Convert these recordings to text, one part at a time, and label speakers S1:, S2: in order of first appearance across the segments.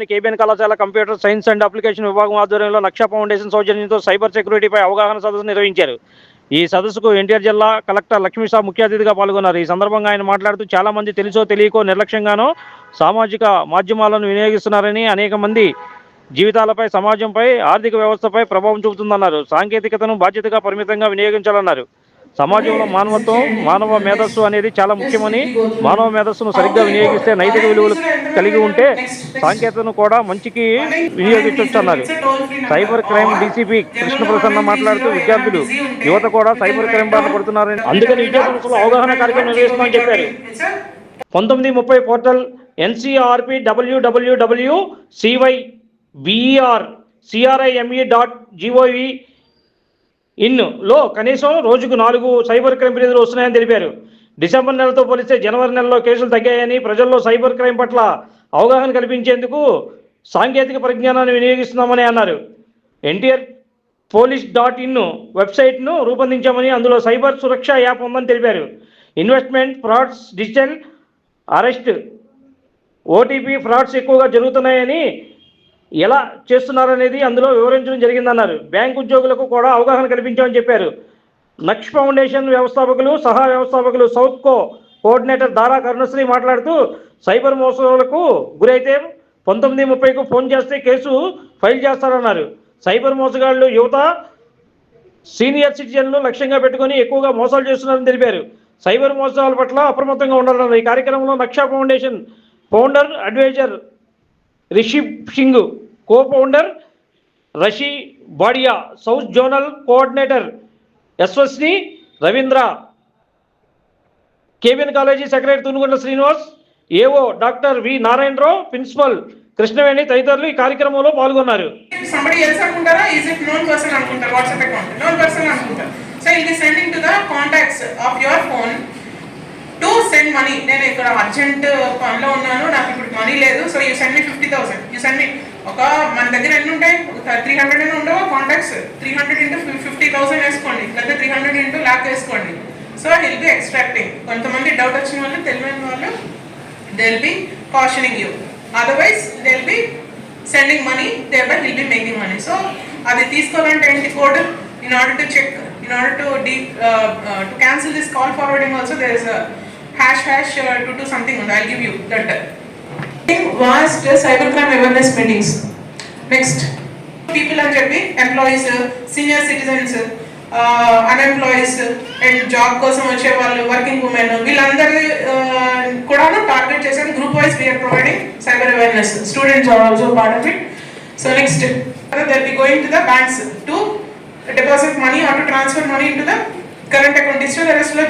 S1: నగరంలోని కేబిఎన్ కళాశాల computer science and application విభాగం ఆధ్వర్యంలో నక్ష ఫౌండేషన్ సౌజన్యంతో సైబర్ సెక్యూరిటీపై అవగాహన సదస్సు నిర్వహించారు ఈ సదస్సుకు ఎన్టీఆర్ జిల్లా కలెక్టర్ లక్ష్మీషా ముఖ్య అతిథిగా పాల్గొన్నారు ఈ సందర్భంగా ఆయన మాట్లాడుతూ చాలా మంది తెలుసో తెలియకో నిర్లక్ష్యంగానో సామాజిక మాధ్యమాలను వినియోగిస్తున్నారని అనేక మంది జీవితాలపై సమాజంపై ఆర్థిక వ్యవస్థపై ప్రభావం చూపుతుందన్నారు సాంకేతికతను బాధ్యతగా పరిమితంగా వినియోగించాలన్నారు సమాజంలో మానవత్వం మానవ మేధస్సు అనేది చాలా ముఖ్యమని మానవ మేధస్సును సరిగ్గా వినియోగిస్తే నైతిక విలువలు కలిగి ఉంటే సాంకేతికను కూడా మంచికి వినియోగించవచ్చు అన్నారు cyber crime DCP Krishna Prasanna మాట్లాడుతూ విద్యార్థులు యువత కూడా సైబర్ క్రైమ్ బాధ పడుతున్నారని అందుకని విద్యార్థులు అవగాహన కార్యక్రమం నిర్వహిస్తామని చెప్పారు పంతొమ్మిది ముప్పై portal NCRP W CY BER CRIME dot GOV in లో కనీసం రోజుకు నాలుగు సైబర్ క్రైమ్ ఫిర్యాదులు వస్తున్నాయని తెలిపారు డిసెంబర్ నెలతో పోలిస్తే జనవరి నెలలో కేసులు తగ్గాయని ప్రజల్లో సైబర్ క్రైమ్ పట్ల అవగాహన కల్పించేందుకు సాంకేతిక పరిజ్ఞానాన్ని వినియోగిస్తున్నామని అన్నారు ఎన్టీఆర్ పోలీస్ డాట్ ఇన్ వెబ్సైట్ను రూపొందించామని అందులో సైబర్ సురక్ష యాప్ ఉందని తెలిపారు investment frauds digital arrest OTP frauds ఎక్కువగా జరుగుతున్నాయని ఎలా చేస్తున్నారనేది అందులో వివరించడం జరిగిందన్నారు బ్యాంక్ ఉద్యోగులకు కూడా అవగాహన కల్పించామని చెప్పారు నక్ష్ ఫౌండేషన్ వ్యవస్థాపకులు సహా వ్యవస్థాపకులు south co coordinator Dara Karunasri మాట్లాడుతూ సైబర్ మోసాలకు గురైతే పంతొమ్మిది ముప్పైకు ఫోన్ చేస్తే కేసు ఫైల్ చేస్తారన్నారు సైబర్ మోసగాళ్లు యువత సీనియర్ సిటిజన్లు లక్ష్యంగా పెట్టుకుని ఎక్కువగా మోసాలు చేస్తున్నారని తెలిపారు సైబర్ మోసాల పట్ల అప్రమత్తంగా ఉండాలన్నారు ఈ కార్యక్రమంలో Naksha foundation founder adviser Rishib Singh co founder బాడియా south zonal coordinator యశ్వస్ని Ravindra KBN college secretary Tunugonda Srinivas AO doctor V Narayana Rao principal Krishnaveni తదితరులు ఈ కార్యక్రమంలో పాల్గొన్నారు
S2: సో ఇది sending to the contacts of your phone send money నేను ఇక్కడ అర్జెంట్ పనిలో ఉన్నాను నాకు ఇప్పుడు మనీ లేదు so you send me fifty thousand you send me ఒక మన దగ్గర ఎన్ని ఉంటాయి త్రీ హండ్రెడ్ అని ఉండవు contacts three hundred into fifty thousand వేసుకోండి లేకపోతే త్రీ హండ్రెడ్ ఇంటూ ల్యాక్ వేసుకోండి సో హెల్ బి ఎక్స్ట్రాక్టింగ్ కొంతమంది డౌట్ వచ్చిన వాళ్ళు తెలియని వాళ్ళు will be cautioning you otherwise will be sending money they by will be making money so అది తీసుకోవాలంటే ఏంటి code in order to check in order to D to cancel this call forwarding also there is hash hash uh, to do something. I'll give you that. Vast uh, cybercrime awareness meetings next people అని చెప్పి employees senior citizens unemployees and job కోసం వచ్చే వాళ్ళు working women వీళ్ళందరి కూడా target చేసాం group wise we're providing cyber awareness students are also part of it so next there be going to the banks to deposit money or to transfer money to the current account digital arrest లో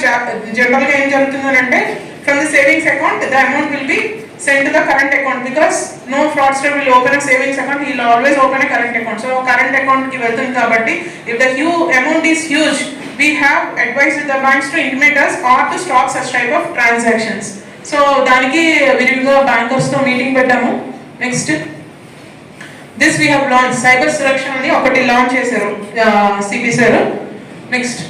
S2: general గా ఏం అంటే from the savings account the amount will be send to the current account because no fraudster will open savings account will always open current account so current account కి వెళ్తుంది కాబట్టి if the huge amount is huge we have advise the banks to intimate us or to stop such type of transactions so దానికి విరివిగా తో meeting పెట్టాము next this we have launch cyber Suraksha అని ఒకటి launch చేశారు సిపి నెక్స్ట్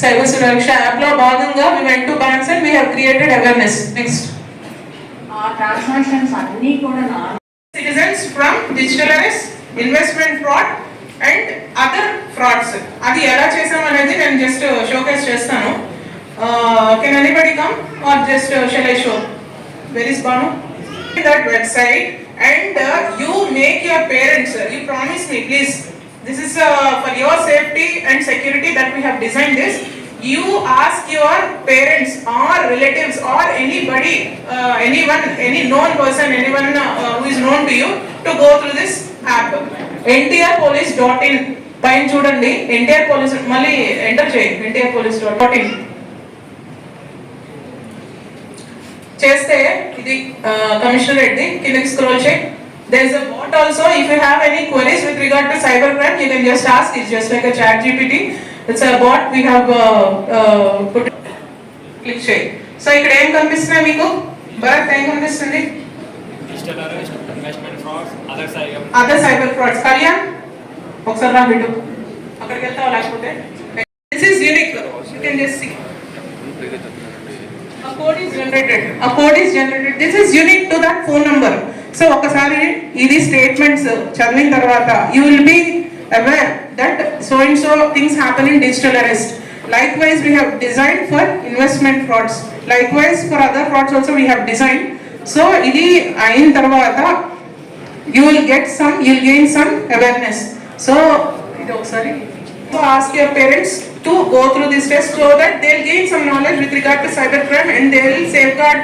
S2: సైబర్ సురక్ష లో భాగంగా we went to banks and we have created awareness next ఆ ట్రాన్సాక్షన్స్ అన్ని కూడా citizens from digitalise investment fraud and other frauds అది ఎలా చేసాం అనేది నేను జస్ట్ షోకేస్ చేస్తాను can anybody come or just shall I show వెరీస్ బాను that website and you make your parents you promise me please this is uh, for your safety and security that we have designed this you ask your parents or relatives or anybody uh, anyone any known person anyone uh, who is known to you to go through this app ntrpolice.in పైన చూడండి NTR police మళ్ళీ enter చేయండి NTR police dot in చేస్తే ఇది కమిషనరేట్ది కిందకి scroll చేయి There is a bot also. If you have any queries with regard to cyber cybercrime, you can just ask. It's just like a chat GPT. It's a bot. We have uh, uh, put click share. So ఇక్కడ ఏం కనిపిస్తున్నాయి మీకు భరత్ ఏం కనిపిస్తుంది other cyber frauds Kalyan ఒకసారి రా బిడ్డు అక్కడికి వెళ్తావా లేకపోతే this is unique you can just see a code is generated a code is generated this is unique to that phone number so ఒకసారి ఇది స్టేట్మెంట్స్ చదివిన తర్వాత you will be aware that so and so things happen in digital arrest. Likewise, we have designed for investment frauds. Likewise, for other frauds also we have designed. So ఇది అయిన తర్వాత you will get some you will gain some awareness so ఇది ఒకసారి so ask your parents to go through this test so that they will gain some knowledge with regard to cyber crime and they will safeguard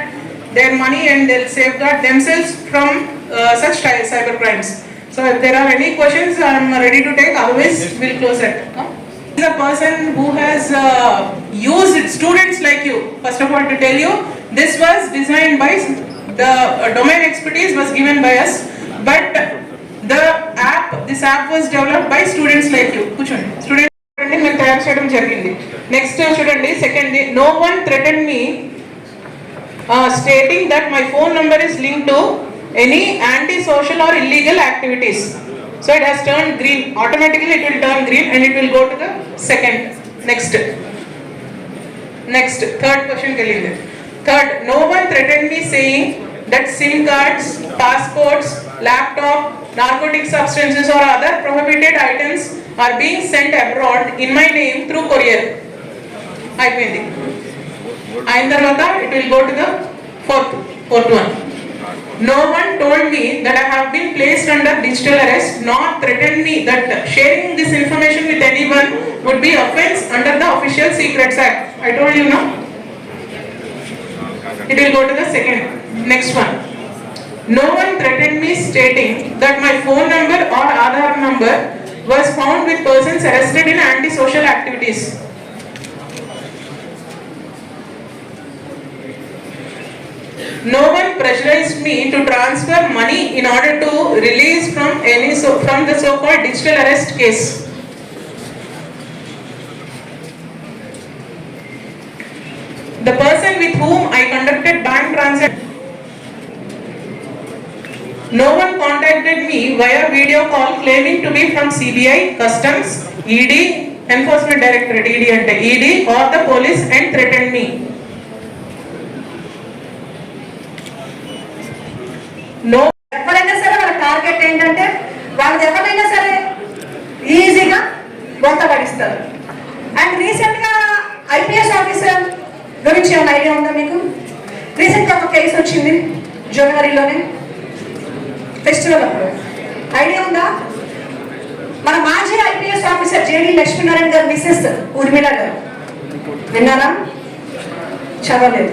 S2: their money and they'll safeguard themselves from uh, such cyber crimes. So if there are any questions, I'm ready to take. Otherwise, we'll close it. Huh? He's a person who has uh, used students like you. First of all, to tell you, this was designed by the domain expertise was given by us, but the app, this app was developed by students like you. Students, మేము తయారు చేయడం జరిగింది next చూడండి second no one threaten me stating that my phone number is linked to any anti-social or illegal activities. So it has turned green. Automatically it will turn green and it will go to the second. Next. Next. Third question. Third. No one threatened me saying that SIM cards, passports, laptop, narcotic substances or other prohibited items are being sent abroad in my name through courier. అయిపోయింది అయిన తర్వాత it will go to the fourth, fourth one. No one told me that I have been placed under digital arrest nor threatened me that sharing this information with anyone would be offence under the Official Secrets Act. I told you no. It will go to the second. Next one. No one threatened me stating that my phone number or Aadhaar number was found with persons arrested in anti-social activities. No one pressurized me to transfer money in order to release from any so from the so-called digital arrest case. The person with whom I conducted bank transfer, No one contacted me via video call claiming to be from CBI, Customs, ED, Enforcement Directorate, ED and ED or the police and threatened me. No ఎప్పుడైనా సరే వాళ్ళ target ఏంటంటే వాళ్ళది ఎవరైనా సరే ఈజీగా బొంత పడిస్తారు అండ్ రీసెంట్గా ఐపీఎస్ ఆఫీసర్ గురించి ఏమైనా ఐడియా ఉందా మీకు రీసెంట్గా ఒక కేసు వచ్చింది జనవరిలోనే ఫెస్టివల్ అప్పుడు ఐడియా ఉందా మన మాజీ ఐపీఎస్ ఆఫీసర్ జేడి లక్ష్మీనారాయణ గారు మిస్సెస్ ఊర్మిళ గారు విన్నారా చదవలేదు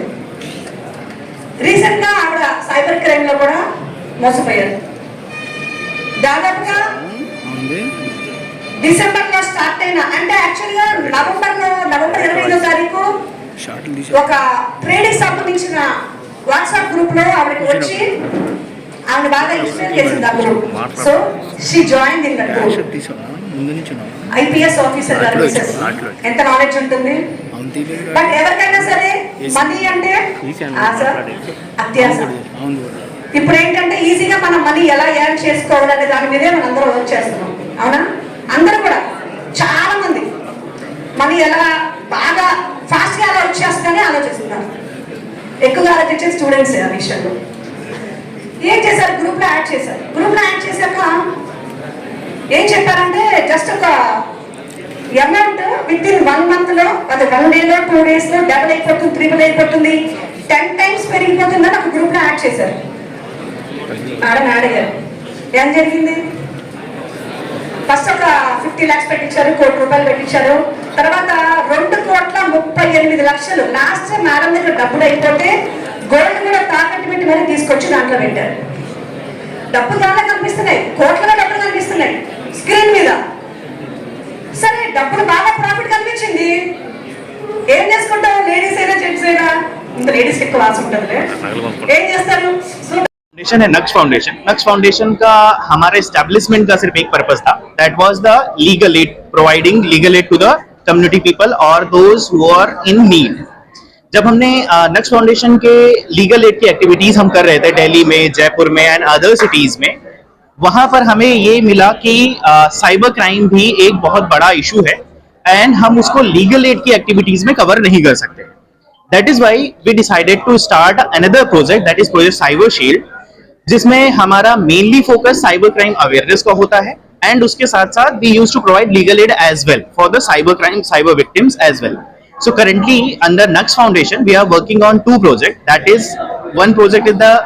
S2: రీసెంట్ గా ఆవిడ సైబర్ క్రైమ్ లో కూడా మోసపోయారు దాదాపుగా డిసెంబర్ లో స్టార్ట్ అయిన అంటే యాక్చువల్గా నవంబర్ లో నవంబర్ ఇరవై ఐదో తారీఖు ఒక ట్రేడింగ్ సంబంధించిన వాట్సాప్ గ్రూప్ లో ఆవిడకి వచ్చి ఆవిడ బాగా ఎక్స్ప్లెయిన్ చేసింది ఆ group so she join in IPS officer ఎంత నాలెడ్జ్ ఉంటుంది బట్ ఎవరికైనా సరే మనీ అంటే ah, ఇప్పుడు ఏంటంటే ఈజీగా మనం మనీ ఎలా యాడ్ చేసుకోవాలి అనే దాని మీదే మనం అందరూ వర్క్ చేస్తున్నాం అవునా అందరూ కూడా చాలా మంది మనీ ఎలా బాగా ఫాస్ట్గా ఎలా వచ్చేస్తుందని ఆలోచిస్తున్నారు ఎక్కువగా ఆలోచించే స్టూడెంట్స్ ఆ విషయంలో ఏం చేశారు లో యాడ్ చేశారు లో యాడ్ చేశాక ఏం చెప్పారంటే జస్ట్ ఒక amount with in one month లో అది వన్ డే లో టూ డేస్ లో డబుల్ అయిపోతుంది త్రిబుల్ అయిపోతుంది టెన్ టైమ్స్ పెరిగిపోతుందని ఒక గ్రూప్ లో యాడ్ చేశారు మేడం ఏం జరిగింది ఫస్ట్ ఒక ఫిఫ్టీ ల్యాక్స్ పెట్టించారు కోటి రూపాయలు పెట్టించారు తర్వాత రెండు కోట్ల ముప్పై ఎనిమిది లక్షలు లాస్ట్ మేడం దగ్గర డబ్బులు అయిపోతే గోల్డ్ కూడా తాకట్టు పెట్టి మరీ తీసుకొచ్చి దాంట్లో పెట్టారు డబ్బు చాలా కనిపిస్తున్నాయి కోట్లలో డబ్బులు కనిపిస్తున్నాయి స్క్రీన్ మీద సరే డబ్బులు బాగా ప్రాఫిట్ కనిపించింది ఏం లేడీస్ అయినా జెంట్స్ అయినా లేడీస్ ఎక్కువ ఆశ ఉంటుందిలే ఏం
S1: చేస్తారు फाउंडेशन है नक्स फाउंडेशन नक्स फाउंडेशन का हमारे स्टैब्लिशमेंट का सिर्फ एक पर्पज था that the legal aid providing legal aid to the community people और दोज आर इन नीड जब हमने नक्स फाउंडेशन के लीगल एड की एक्टिविटीज हम कर रहे थे दिल्ली में जयपुर में एंड अदर सिटीज में वहां पर हमें ये मिला कि आ, साइबर क्राइम भी एक बहुत बड़ा इशू है एंड हम उसको लीगल एड की एक्टिविटीज में कवर नहीं कर सकते that is why we decided to start another project that is project cyber shield जिसमें हमारा mainly focus cyber crime awareness का होता है एंड उसके साथ साथ we use to provide legal aid as well for the cyber crime cyber victims as well so currently under Naks foundation we are working on two project that is one project is the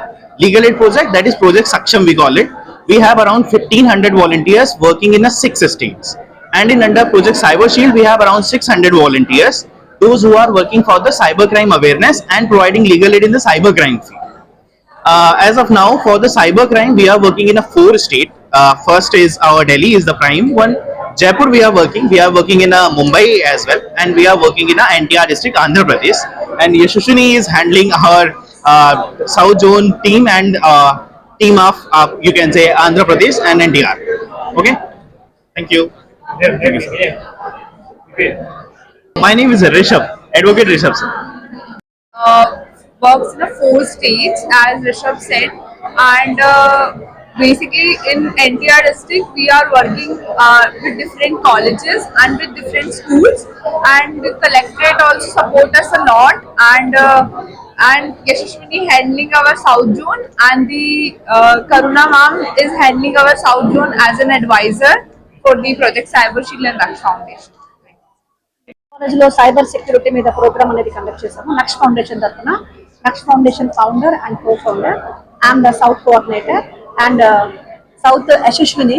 S1: legal aid project that is project Saksham we call it we have around 1500 volunteers working in the six states. And in under project Cyber Shield, we have around 600 volunteers, those who are working for the cybercrime awareness and providing legal aid in the cybercrime field. Uh, as of now, for the cybercrime, we are working in a four state. Uh, first is our Delhi is the prime one. Jaipur we are working. We are working in a uh, Mumbai as well, and we are working in a uh, NTR district, Andhra Pradesh. And Yashashini is handling our uh, South Zone team and uh, team of uh, you can say Andhra Pradesh and NDR. Okay, thank you. Yeah, thank you, sir.
S2: Okay. My name is Rishabh, Advocate Rishabh. Sir. Uh, works in a four states, as Rishabh said, and uh, basically in NTR district we are working uh, with different colleges and with different schools, and the collectorate also support us a lot and. Uh, and Yashashwini handling our South Zone and the uh, Karuna ma'am is handling our South Zone as an advisor for the project Cyber Shield and Laksh Foundation. కాలేజ్లో cyber security మీద program అనేది conduct చేశాము Laksh foundation తరఫున Laksh foundation founder and co founder and south coordinator and south Yashaswini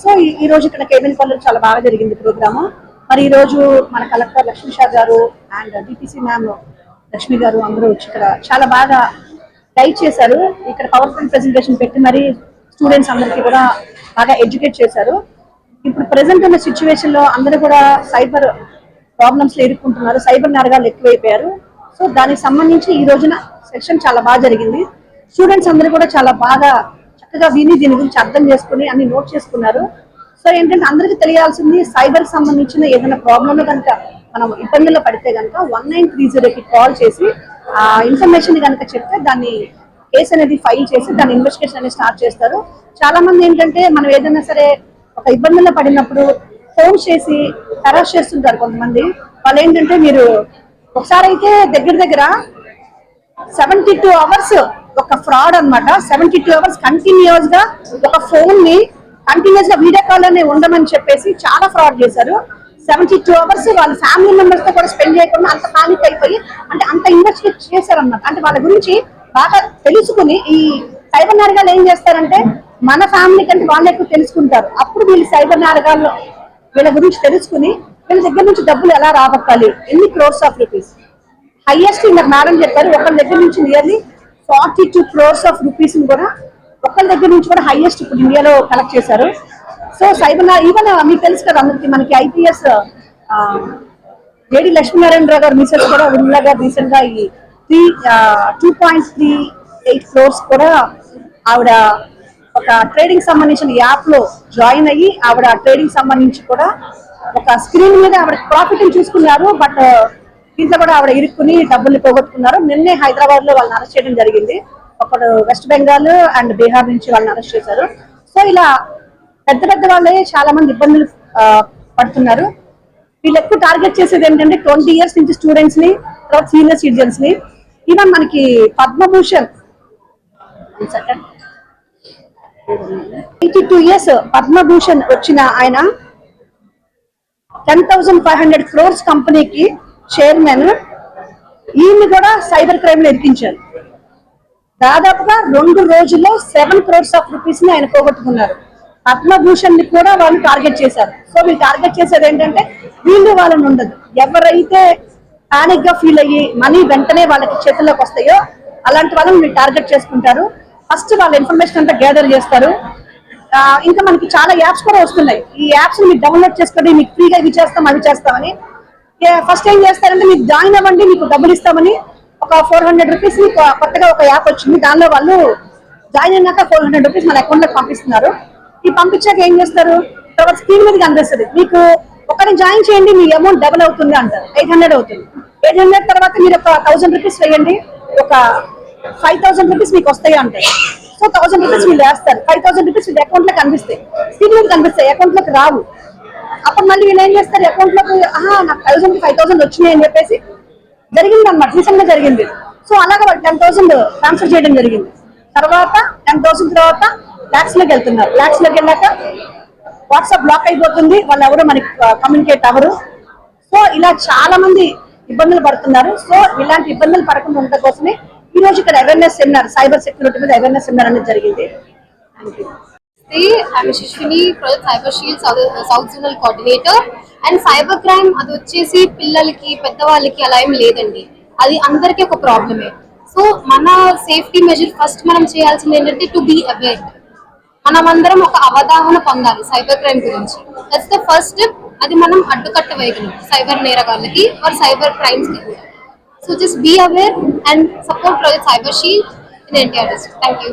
S2: so ఈ రోజు ఇక్కడ cabin college చాలా బాగా జరిగింది ప్రోగ్రాము మరి ఈ రోజు మన కలెక్టర్ లక్ష్మీ షా గారు అండ్ డిపిసి మ్యామ్ లక్ష్మి గారు అందరూ వచ్చి ఇక్కడ చాలా బాగా గైడ్ చేశారు ఇక్కడ పవర్ పాయింట్ ప్రెసెంటేషన్ పెట్టి మరి స్టూడెంట్స్ అందరికీ కూడా బాగా ఎడ్యుకేట్ చేశారు ఇప్పుడు ప్రజెంట్ ఉన్న సిచ్యువేషన్ లో అందరూ కూడా సైబర్ ప్రాబ్లమ్స్ ఎదుర్కొంటున్నారు సైబర్ నరగాలు ఎక్కువైపోయారు సో దానికి సంబంధించి ఈ రోజున సెక్షన్ చాలా బాగా జరిగింది స్టూడెంట్స్ అందరూ కూడా చాలా బాగా చక్కగా విని దీని గురించి అర్థం చేసుకుని అన్ని నోట్ చేసుకున్నారు సో ఏంటంటే అందరికీ తెలియాల్సింది సైబర్ సంబంధించిన ఏదైనా ప్రాబ్లమ్లో కనుక మనం ఇబ్బందుల్లో పడితే కనుక వన్ నైన్ త్రీ జీరోకి కాల్ చేసి ఆ ఇన్ఫర్మేషన్ కనుక చెప్తే దాన్ని కేసు అనేది ఫైల్ చేసి దాని ఇన్వెస్టిగేషన్ అనేది స్టార్ట్ చేస్తారు చాలా మంది ఏంటంటే మనం ఏదైనా సరే ఒక ఇబ్బందుల్లో పడినప్పుడు ఫోన్ చేసి హెరాస్ చేస్తుంటారు కొంతమంది వాళ్ళు ఏంటంటే మీరు ఒకసారి అయితే దగ్గర దగ్గర సెవెంటీ టూ అవర్స్ ఒక ఫ్రాడ్ అనమాట సెవెంటీ టూ అవర్స్ కంటిన్యూస్ గా ఒక ఫోన్ ని కంటిన్యూస్ గా వీడియో కాల్ లోనే ఉండమని చెప్పేసి చాలా ఫ్రాడ్ చేశారు సెవెంటీ టూ అవర్స్ వాళ్ళ ఫ్యామిలీ మెంబర్స్ తో కూడా స్పెండ్ చేయకుండా అంత పానిక్ అయిపోయి అంటే అంత ఇన్వెస్టిగేట్ చేశారన్నమాట అంటే వాళ్ళ గురించి బాగా తెలుసుకుని ఈ సైబర్ నరగాలు ఏం చేస్తారంటే మన ఫ్యామిలీ కంటే వాళ్ళు ఎక్కువ తెలుసుకుంటారు అప్పుడు వీళ్ళు సైబర్ నరగాల్లో వీళ్ళ గురించి తెలుసుకుని వీళ్ళ దగ్గర నుంచి డబ్బులు ఎలా రాబట్టాలి ఎన్ని క్రోర్స్ ఆఫ్ రూపీస్ హైయెస్ట్ ఇందాక మేడం చెప్పారు ఒకరి దగ్గర నుంచి nearly forty two crores of rupees కూడా ఒకళ్ళ దగ్గర నుంచి కూడా హైయెస్ట్ ఇప్పుడు ఇండియాలో కలెక్ట్ చేశారు సో సైబర్ ఈవెన్ మీకు తెలుసు కదా అందరికి మనకి ఐపీఎస్ లేడీ లక్ష్మీనారాయణరావు గారు మిసెస్ కూడా విమలా గారు రీసెంట్ గా ఈ three two point three eight floors కూడా ఆవిడ ఒక ట్రేడింగ్ సంబంధించిన యాప్ లో జాయిన్ అయ్యి ఆవిడ ట్రేడింగ్ సంబంధించి కూడా ఒక స్క్రీన్ మీద ఆవిడ ప్రాఫిట్ చూసుకున్నారు బట్ uh, దీంట్లో కూడా ఆవిడ ఇరుక్కుని డబ్బులు పోగొట్టుకున్నారు నిన్నే హైదరాబాద్ లో వాళ్ళని అరెస్ట్ చేయడం జరిగింది ఒకడు వెస్ట్ బెంగాల్ అండ్ బీహార్ నుంచి వాళ్ళని అరెస్ట్ చేశారు సో ఇలా పెద్ద పెద్ద వాళ్ళే చాలా మంది ఇబ్బందులు పడుతున్నారు వీళ్ళు ఎక్కువ టార్గెట్ చేసేది ఏంటంటే ట్వంటీ ఇయర్స్ నుంచి స్టూడెంట్స్ ని తర్వాత సీనియర్ సిటిజన్స్ ని ఈవెన్ మనకి Padma Bhushan eighty two years Padma Bhushan వచ్చిన ఆయన ten thousand five hundred crores కంపెనీకి చైర్మన్ ఈయన్ని కూడా సైబర్ క్రైమ్ లో ఇరికించారు దాదాపుగా రెండు రోజుల్లో సెవెన్ క్రోర్స్ ఆఫ్ రూపీస్ ని ఆయన పోగొట్టుకున్నారు పద్మభూషణ్ ని కూడా వాళ్ళు టార్గెట్ చేశారు సో వీళ్ళు టార్గెట్ చేసేది ఏంటంటే వీళ్ళు వాళ్ళని ఉండదు ఎవరైతే పానిక్ గా ఫీల్ అయ్యి మనీ వెంటనే వాళ్ళకి చేతుల్లోకి వస్తాయో అలాంటి వాళ్ళని టార్గెట్ చేసుకుంటారు ఫస్ట్ వాళ్ళ ఇన్ఫర్మేషన్ అంతా గ్యాదర్ చేస్తారు ఇంకా మనకి చాలా యాప్స్ కూడా వస్తున్నాయి ఈ యాప్స్ మీరు డౌన్లోడ్ చేసుకోండి మీకు ఫ్రీగా ఇవి చేస్తాం అవి చేస్తామని ఫస్ట్ ఏం చేస్తారంటే మీరు జాయిన్ అవ్వండి మీకు డబ్బులు ఇస్తామని ఒక ఫోర్ హండ్రెడ్ రూపీస్ కొత్తగా ఒక యాప్ వచ్చింది దానిలో వాళ్ళు జాయిన్ అయినాక ఫోర్ హండ్రెడ్ రూపీస్ మన అకౌంట్ లో పంపిస్తున్నారు ఈ పంపించాక ఏం చేస్తారు తర్వాత స్క్రీన్ మీద అందరిస్తుంది మీకు ఒకరిని జాయిన్ చేయండి మీ అమౌంట్ డబుల్ అవుతుంది అంటారు ఎయిట్ హండ్రెడ్ అవుతుంది ఎయిట్ హండ్రెడ్ తర్వాత మీరు ఒక థౌసండ్ రూపీస్ వేయండి ఒక ఫైవ్ థౌసండ్ రూపీస్ మీకు వస్తాయి అంటారు సో థౌసండ్ రూపీస్ మీరు వేస్తారు ఫైవ్ థౌసండ్ రూపీస్ మీరు అకౌంట్ లో కనిపిస్తాయి స్క్రీన్ మీద కనిపిస్తాయి అకౌంట్ లోకి రావు అప్పుడు మళ్ళీ వీళ్ళు ఏం చేస్తారు అకౌంట్లోకి ఆహా నాకు థౌసండ్ ఫైవ్ థౌసండ్ వచ్చినాయి అని చెప్పేసి జరిగింది అనమాట రీసెంట్ జరిగింది సో అలాగే వాళ్ళు టెన్ థౌసండ్ ట్రాన్స్ఫర్ చేయడం జరిగింది తర్వాత టెన్ థౌసండ్ తర్వాత ల్యాక్స్ లోకి వెళ్తున్నారు ల్యాక్స్ లోకి వెళ్ళాక వాట్సాప్ బ్లాక్ అయిపోతుంది వాళ్ళు ఎవరు మనకి కమ్యూనికేట్ అవ్వరు సో ఇలా చాలా మంది ఇబ్బందులు పడుతున్నారు సో ఇలాంటి ఇబ్బందులు పడకుండా ఉండటం కోసమే ఈ రోజు ఇక్కడ అవేర్నెస్ సెమినార్ సైబర్ సెక్యూరిటీ మీద అవేర్నెస్ సెమినార్ అనేది జరిగింది థ్యాంక్ నమస్తే ఐఎమ్ శిష్యుని project cyber shield south zonal coordinator and cyber crime అది వచ్చేసి పిల్లలకి పెద్దవాళ్ళకి అలా ఏం లేదండి అది అందరికీ ఒక ప్రాబ్లమే సో మన సేఫ్టీ మెజర్ ఫస్ట్ మనం చేయాల్సింది ఏంటంటే టు బీ అవేర్ అందరం ఒక అవగాహన పొందాలి సైబర్ క్రైమ్ గురించి దట్స్ ద ఫస్ట్ అది మనం అడ్డుకట్ట వేయగలం సైబర్ నేరగాళ్ళకి ఆర్ సైబర్ క్రైమ్స్ కూడా so just be aware and support project cyber shield in NTR thank you